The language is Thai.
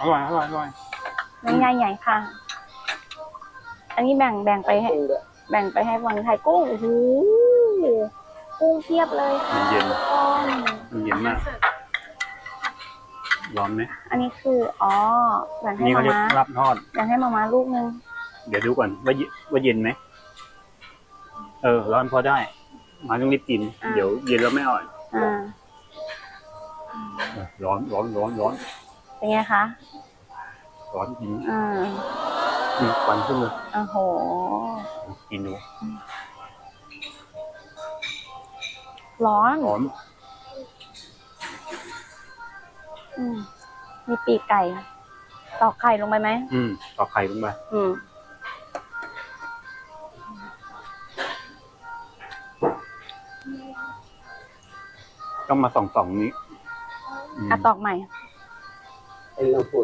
อร่อยอร่อยอร่อยเนื้อใหญ่ใหญ่ค่ะ อันนี้แบ่งแบ่งไปให้กุ้งด้วยแบ่งไปให้ฝั่งไทยกุ้งโอ้โหกุ้งเทียบเลยค่ะเย็นทุกคนมันเย็นมาก ร้อนไหมอันนี้คืออ๋อแบ่งอันให้นี้มาเขาเรียกม่าลาบทอดแบ่งให้มาม่าลูกนึง เดี๋ยวดูก่อนว่าเยว่าเย็นไหมเออ ร้อนพอได้ มาต้องรีบกิน เดี๋ยวเย็นแล้วไม่อร่อยอ่าเออร้อนร้อนร้อนร้อน เป็นไงคะร้อนจริงอ่าอืมควันขึ้นเลยโอ้โห กินดู ร้อนร้อนอืมมีปีกไก่ค่ะตอกไข่ลงไปไหม อืมต่อกไข่ลงไปอืมต้องมาส่องๆนี้อืมอะตอกใหม่ ไอ้เราปวด